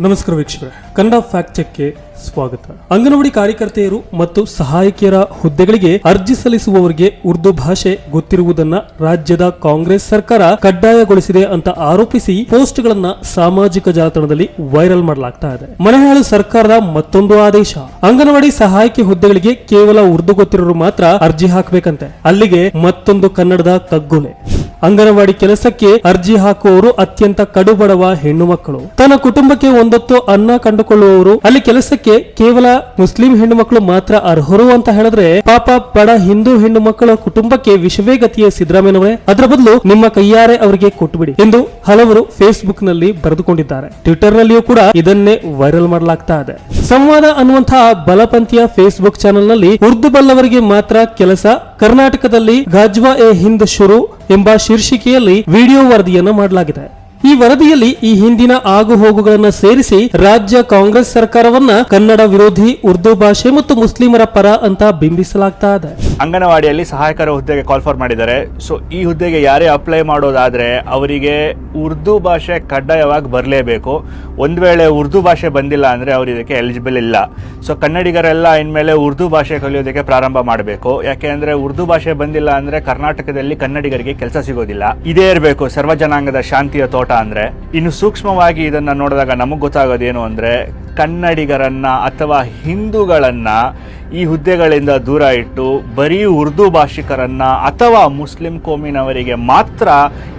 ನಮಸ್ಕಾರ ವೀಕ್ಷಕರೇ ಕನ್ನಡ ಫ್ಯಾಕ್ಟ್ ಚೆಕ್ಗೆ ಸ್ವಾಗತ. ಅಂಗನವಾಡಿ ಕಾರ್ಯಕರ್ತೆಯರು ಮತ್ತು ಸಹಾಯಕಿಯರ ಹುದ್ದೆಗಳಿಗೆ ಅರ್ಜಿ ಸಲ್ಲಿಸುವವರಿಗೆ ಉರ್ದು ಭಾಷೆ ಗೊತ್ತಿರುವುದನ್ನ ರಾಜ್ಯದ ಕಾಂಗ್ರೆಸ್ ಸರ್ಕಾರ ಕಡ್ಡಾಯಗೊಳಿಸಿದೆ ಅಂತ ಆರೋಪಿಸಿ ಪೋಸ್ಟ್ಗಳನ್ನ ಸಾಮಾಜಿಕ ಜಾಲತಾಣದಲ್ಲಿ ವೈರಲ್ ಮಾಡಲಾಗ್ತಾ ಇದೆ. ಮನೆಹಾಳು ಸರ್ಕಾರದ ಮತ್ತೊಂದು ಆದೇಶ. ಅಂಗನವಾಡಿ ಸಹಾಯಕಿ ಹುದ್ದೆಗಳಿಗೆ ಕೇವಲ ಉರ್ದು ಗೊತ್ತಿರೋರು ಮಾತ್ರ ಅರ್ಜಿ ಹಾಕಬೇಕಂತೆ. ಅಲ್ಲಿಗೆ ಮತ್ತೊಂದು ಕನ್ನಡದ ಕಗ್ಗೊಲೆ. ಅಂಗನವಾಡಿ ಕೆಲಸಕ್ಕೆ ಅರ್ಜಿ ಹಾಕುವವರು ಅತ್ಯಂತ ಕಡುಬಡವ ಹೆಣ್ಣು ಮಕ್ಕಳು. ತನ್ನ ಕುಟುಂಬಕ್ಕೆ ಒಂದೊತ್ತು ಅನ್ನ ಕಂಡುಕೊಳ್ಳುವವರು ಅಲ್ಲಿ ಕೆಲಸಕ್ಕೆ ಕೇವಲ ಮುಸ್ಲಿಂ ಹೆಣ್ಣು ಮಕ್ಕಳು ಮಾತ್ರ ಅರ್ಹರು ಅಂತ ಹೇಳಿದ್ರೆ ಪಾಪ ಬಡ ಹಿಂದೂ ಹೆಣ್ಣು ಮಕ್ಕಳ ಕುಟುಂಬಕ್ಕೆ ವಿಷವೇ ಗತಿಯ ಸಿದ್ದರಾಮಯ್ಯನವರೇ. ಅದರ ಬದಲು ನಿಮ್ಮ ಕೈಯಾರೆ ಅವರಿಗೆ ಕೊಟ್ಟುಬಿಡಿ ಎಂದು ಹಲವರು ಫೇಸ್ಬುಕ್ನಲ್ಲಿ ಬರೆದುಕೊಂಡಿದ್ದಾರೆ. ಟ್ವಿಟರ್ ನಲ್ಲಿಯೂ ಕೂಡ ಇದನ್ನೇ ವೈರಲ್ ಮಾಡಲಾಗ್ತಾ ಇದೆ. ಸಂವಾದ ಅನ್ನುವಂತಹ ಬಲಪಂಥೀಯ ಫೇಸ್ಬುಕ್ ಚಾನೆಲ್ನಲ್ಲಿ ಉರ್ದು ಬಲ್ಲವರಿಗೆ ಮಾತ್ರ ಕೆಲಸ, ಕರ್ನಾಟಕದಲ್ಲಿ ಗಾಜ್ವಾ ಎ ಹಿಂದ್ ಶುರು ಎಂಬ ಶೀರ್ಷಿಕೆಯಲ್ಲಿ ವಿಡಿಯೋ ವರದಿಯನ್ನು ಮಾಡಲಾಗಿದೆ. ಈ ವರದಿಯಲ್ಲಿ ಈ ಹಿಂದಿನ ಆಗುಹೋಗುಗಳನ್ನು ಸೇರಿಸಿ ರಾಜ್ಯ ಕಾಂಗ್ರೆಸ್ ಸರ್ಕಾರವನ್ನ ಕನ್ನಡ ವಿರೋಧಿ ಉರ್ದು ಭಾಷೆ ಮತ್ತು ಮುಸ್ಲಿಮರ ಪರ ಅಂತ ಬಿಂಬಿಸಲಾಗ್ತಾ ಇದೆ. ಅಂಗನವಾಡಿಯಲ್ಲಿ ಸಹಾಯಕರ ಹುದ್ದೆಗೆ ಕಾಲ್ ಫಾರ್ ಮಾಡಿದ್ದಾರೆ. ಸೊ ಈ ಹುದ್ದೆಗೆ ಯಾರೇ ಅಪ್ಲೈ ಮಾಡೋದಾದ್ರೆ ಅವರಿಗೆ ಉರ್ದು ಭಾಷೆ ಕಡ್ಡಾಯವಾಗಿ ಬರಲೇಬೇಕು. ಒಂದ್ ವೇಳೆ ಉರ್ದು ಭಾಷೆ ಬಂದಿಲ್ಲ ಅಂದ್ರೆ ಅವ್ರು ಇದಕ್ಕೆ ಎಲಿಜಿಬಲ್ ಇಲ್ಲ. ಸೊ ಕನ್ನಡಿಗರೆಲ್ಲ ಇನ್ಮೇಲೆ ಉರ್ದು ಭಾಷೆ ಕಲಿಯೋದಕ್ಕೆ ಪ್ರಾರಂಭ ಮಾಡಬೇಕು. ಯಾಕೆ ಅಂದ್ರೆ ಉರ್ದು ಭಾಷೆ ಬಂದಿಲ್ಲ ಅಂದ್ರೆ ಕರ್ನಾಟಕದಲ್ಲಿ ಕನ್ನಡಿಗರಿಗೆ ಕೆಲಸ ಸಿಗೋದಿಲ್ಲ. ಇದೇ ಇರಬೇಕು. ಸರ್ವ ಜನಾಂಗದ ಶಾಂತಿಯ ತೋಟ ಅಂದ್ರೆ, ಇನ್ನು ಸೂಕ್ಷ್ಮವಾಗಿ ಇದನ್ನ ನೋಡಿದಾಗ ನಮಗೆ ಗೊತ್ತಾಗೋದೇನು ಅಂದ್ರೆ, ಕನ್ನಡಿಗರನ್ನ ಅಥವಾ ಹಿಂದೂಗಳನ್ನ ಈ ಹುದ್ದೆಗಳಿಂದ ದೂರ ಇಟ್ಟು ಬರೀ ಉರ್ದು ಭಾಷಿಕರನ್ನ ಅಥವಾ ಮುಸ್ಲಿಂ ಕೋಮಿನವರಿಗೆ ಮಾತ್ರ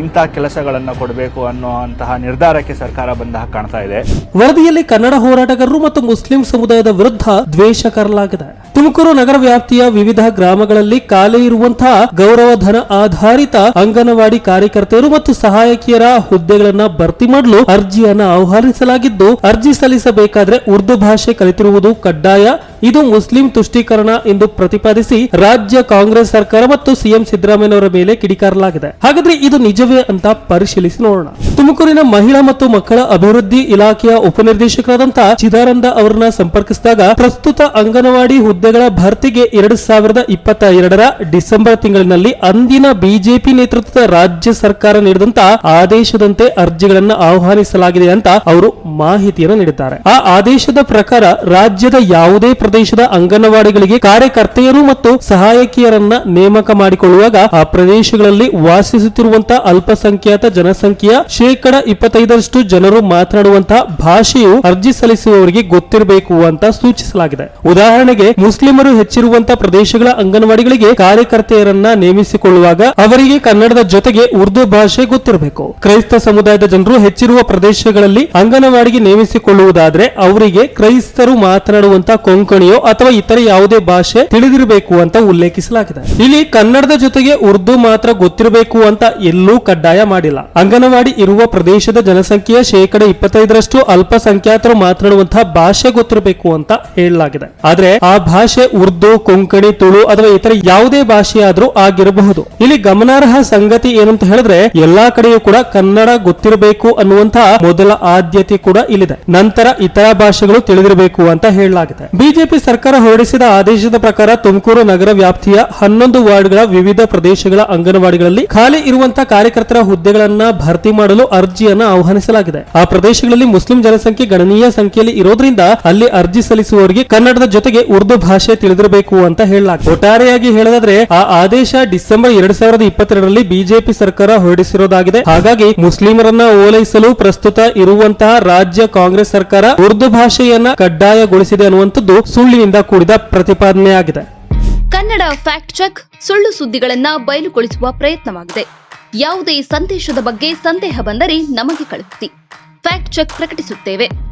ಇಂಥ ಕೆಲಸಗಳನ್ನು ಕೊಡಬೇಕು ಅನ್ನುವಂತಹ ನಿರ್ಧಾರಕ್ಕೆ ಸರ್ಕಾರ ಬಂದ ಕಾಣ್ತಾ ಇದೆ. ವರದಿಯಲ್ಲಿ ಕನ್ನಡ ಹೋರಾಟಗಾರರು ಮತ್ತು ಮುಸ್ಲಿಂ ಸಮುದಾಯದ ವಿರುದ್ಧ ದ್ವೇಷ ಕರಲಾಗಿದೆ. ತುಮಕೂರು ನಗರ ವ್ಯಾಪ್ತಿಯ ವಿವಿಧ ಗ್ರಾಮಗಳಲ್ಲಿ ಖಾಲಿ ಇರುವಂತಹ ಗೌರವಧನ ಆಧಾರಿತ ಅಂಗನವಾಡಿ ಕಾರ್ಯಕರ್ತೆಯರು ಮತ್ತು ಸಹಾಯಕಿಯರ ಹುದ್ದೆಗಳನ್ನು ಭರ್ತಿ ಮಾಡಲು ಅರ್ಜಿಯನ್ನು ಆಹ್ವಾನಿಸಲಾಗಿದ್ದು, ಅರ್ಜಿ ಸಲ್ಲಿಸಬೇಕಾದ್ರೆ ಉರ್ದು ಭಾಷೆ ಕಲಿತಿರುವುದು ಕಡ್ಡಾಯ. ಇದು ಮುಸ್ಲಿಂ ತುಷ್ಟೀಕರಣ ಎಂದು ಪ್ರತಿಪಾದಿಸಿ ರಾಜ್ಯ ಕಾಂಗ್ರೆಸ್ ಸರ್ಕಾರ ಮತ್ತು ಸಿಎಂ ಸಿದ್ದರಾಮಯ್ಯನವರ ಮೇಲೆ ಕಿಡಿಕಾರಲಾಗಿದೆ. ಹಾಗಾದ್ರೆ ಇದು ನಿಜವೇ ಅಂತ ಪರಿಶೀಲಿಸಿ ನೋಡೋಣ. ತುಮಕೂರಿನ ಮಹಿಳಾ ಮತ್ತು ಮಕ್ಕಳ ಅಭಿವೃದ್ಧಿ ಇಲಾಖೆಯ ಉಪನಿರ್ದೇಶಕರಾದಂತಹ ಚಿದಾನಂದ ಅವರನ್ನ ಸಂಪರ್ಕಿಸಿದಾಗ ಪ್ರಸ್ತುತ ಅಂಗನವಾಡಿ ಹುದ್ದೆಗಳ ಭರ್ತಿಗೆ ಎರಡು ಸಾವಿರದ ಇಪ್ಪತ್ತ ಎರಡರ ಡಿಸೆಂಬರ್ ತಿಂಗಳಿನಲ್ಲಿ ಅಂದಿನ ಬಿಜೆಪಿ ನೇತೃತ್ವದ ರಾಜ್ಯ ಸರ್ಕಾರ ನೀಡಿದಂತ ಆದೇಶದಂತೆ ಅರ್ಜಿಗಳನ್ನು ಆಹ್ವಾನಿಸಲಾಗಿದೆ ಅಂತ ಅವರು ಮಾಹಿತಿಯನ್ನು ನೀಡಿದ್ದಾರೆ. ಆ ಆದೇಶದ ಪ್ರಕಾರ ರಾಜ್ಯದ ಯಾವುದೇ ಪ್ರದೇಶದ ಅಂಗನವಾಡಿಗಳಿಗೆ ಕಾರ್ಯಕರ್ತೆಯರು ಮತ್ತು ಸಹಾಯಕಿಯರನ್ನ ನೇಮಕ ಮಾಡಿಕೊಳ್ಳುವಾಗ ಆ ಪ್ರದೇಶಗಳಲ್ಲಿ ವಾಸಿಸುತ್ತಿರುವಂತಹ ಅಲ್ಪಸಂಖ್ಯಾತ ಜನಸಂಖ್ಯೆಯ ಶೇಕಡ ಇಪ್ಪತ್ತೈದರಷ್ಟು ಜನರು ಮಾತನಾಡುವಂತಹ ಭಾಷೆಯು ಅರ್ಜಿ ಸಲ್ಲಿಸುವವರಿಗೆ ಗೊತ್ತಿರಬೇಕು ಅಂತ ಸೂಚಿಸಲಾಗಿದೆ. ಉದಾಹರಣೆಗೆ ಮುಸ್ಲಿಮರು ಹೆಚ್ಚಿರುವಂತಹ ಪ್ರದೇಶಗಳ ಅಂಗನವಾಡಿಗಳಿಗೆ ಕಾರ್ಯಕರ್ತೆಯರನ್ನ ನೇಮಿಸಿಕೊಳ್ಳುವಾಗ ಅವರಿಗೆ ಕನ್ನಡದ ಜೊತೆಗೆ ಉರ್ದು ಭಾಷೆ ಗೊತ್ತಿರಬೇಕು. ಕ್ರೈಸ್ತ ಸಮುದಾಯದ ಜನರು ಹೆಚ್ಚಿರುವ ಪ್ರದೇಶಗಳಲ್ಲಿ ಅಂಗನವಾಡಿಗೆ ನೇಮಿಸಿಕೊಳ್ಳುವುದಾದ್ರೆ ಅವರಿಗೆ ಕ್ರೈಸ್ತರು ಮಾತನಾಡುವಂತಹ ಕೊಂಕಣಿಯೋ ಅಥವಾ ಇತರ ಯಾವುದೇ ಭಾಷೆ ತಿಳಿದಿರಬೇಕು ಅಂತ ಉಲ್ಲೇಖಿಸಲಾಗಿದೆ. ಇಲ್ಲಿ ಕನ್ನಡದ ಜೊತೆಗೆ ಉರ್ದು ಮಾತ್ರ ಗೊತ್ತಿರಬೇಕು ಅಂತ ಎಲ್ಲೂ ಕಡ್ಡಾಯ ಮಾಡಿಲ್ಲ. ಅಂಗನವಾಡಿ ಇರುವ ಪ್ರದೇಶದ ಜನಸಂಖ್ಯೆಯ ಶೇಕಡ ಇಪ್ಪತ್ತೈದರಷ್ಟು ಅಲ್ಪಸಂಖ್ಯಾತರು ಮಾತನಾಡುವಂತಹ ಭಾಷೆ ಗೊತ್ತಿರಬೇಕು ಅಂತ ಹೇಳಲಾಗಿದೆ. ಆದ್ರೆ ಆ ಭಾಷೆ ಉರ್ದು, ಕೊಂಕಣಿ, ತುಳು ಅಥವಾ ಇತರ ಯಾವುದೇ ಭಾಷೆಯಾದ್ರೂ ಆಗಿರಬಹುದು. ಇಲ್ಲಿ ಗಮನಾರ್ಹ ಸಂಗತಿ ಏನಂತ ಹೇಳಿದ್ರೆ, ಎಲ್ಲಾ ಕಡೆಯೂ ಕೂಡ ಕನ್ನಡ ಗೊತ್ತಿರಬೇಕು ಅನ್ನುವಂತಹ ಮೊದಲ ಆದ್ಯತೆ ಕೂಡ ಇಲ್ಲಿದೆ. ನಂತರ ಇತರ ಭಾಷೆಗಳು ತಿಳಿದಿರಬೇಕು ಅಂತ ಹೇಳಲಾಗಿದೆ. ಬಿಜೆಪಿ ಸರ್ಕಾರ ಹೊರಡಿಸಿದ ಆದೇಶದ ಪ್ರಕಾರ ತುಮಕೂರು ನಗರ ವ್ಯಾಪ್ತಿಯ ಹನ್ನೊಂದು ವಾರ್ಡ್ಗಳ ವಿವಿಧ ಪ್ರದೇಶಗಳ ಅಂಗನವಾಡಿಗಳಲ್ಲಿ ಖಾಲಿ ಇರುವಂತಹ ಕಾರ್ಯಕರ್ತರ ಹುದ್ದೆಗಳನ್ನ ಭರ್ತಿ ಮಾಡಲು ಅರ್ಜಿಯನ್ನು ಆಹ್ವಾನಿಸಲಾಗಿದೆ. ಆ ಪ್ರದೇಶಗಳಲ್ಲಿ ಮುಸ್ಲಿಂ ಜನಸಂಖ್ಯೆ ಗಣನೀಯ ಸಂಖ್ಯೆಯಲ್ಲಿ ಇರೋದ್ರಿಂದ ಅಲ್ಲಿ ಅರ್ಜಿ ಸಲ್ಲಿಸುವವರಿಗೆ ಕನ್ನಡದ ಜೊತೆಗೆ ಉರ್ದು ಭಾಷೆ ತಿಳಿದಿರಬೇಕು ಅಂತ ಹೇಳಲಾಗಿದೆ ಒಟ್ಟಾರೆಯಾಗಿ ಹೇಳೋದಾದ್ರೆ, ಆ ಆದೇಶ ಡಿಸೆಂಬರ್ ಎರಡ್ ಸಾವಿರದ ಇಪ್ಪತ್ತೆರಡರಲ್ಲಿ ಬಿಜೆಪಿ ಸರ್ಕಾರ ಹೊರಡಿಸಿರೋದಾಗಿದೆ. ಹಾಗಾಗಿ ಮುಸ್ಲಿಮರನ್ನ ಓಲೈಸಲು ಪ್ರಸ್ತುತ ಇರುವಂತಹ ರಾಜ್ಯ ಕಾಂಗ್ರೆಸ್ ಸರ್ಕಾರ ಉರ್ದು ಭಾಷೆಯನ್ನ ಕಡ್ಡಾಯಗೊಳಿಸಿದೆ ಅನ್ನುವಂಥದ್ದು ಸುಳ್ಳಿನಿಂದ ಕೂಡಿದ ಪ್ರತಿಪಾದನೆಯಾಗಿದೆ. ಕನ್ನಡ ಫ್ಯಾಕ್ಟ್ ಚೆಕ್ ಸುಳ್ಳು ಸುದ್ದಿಗಳನ್ನ ಬಯಲುಗೊಳಿಸುವ ಪ್ರಯತ್ನವಾಗಿದೆ. ಯಾವುದೇ ಸಂದೇಶದ ಬಗ್ಗೆ ಸಂದೇಹ ಬಂದರೆ ನಮಗೆ ಕಳುಹಿಸಿ. Fact check ಪ್ರಕಟಿಸುತ್ತೇವೆ.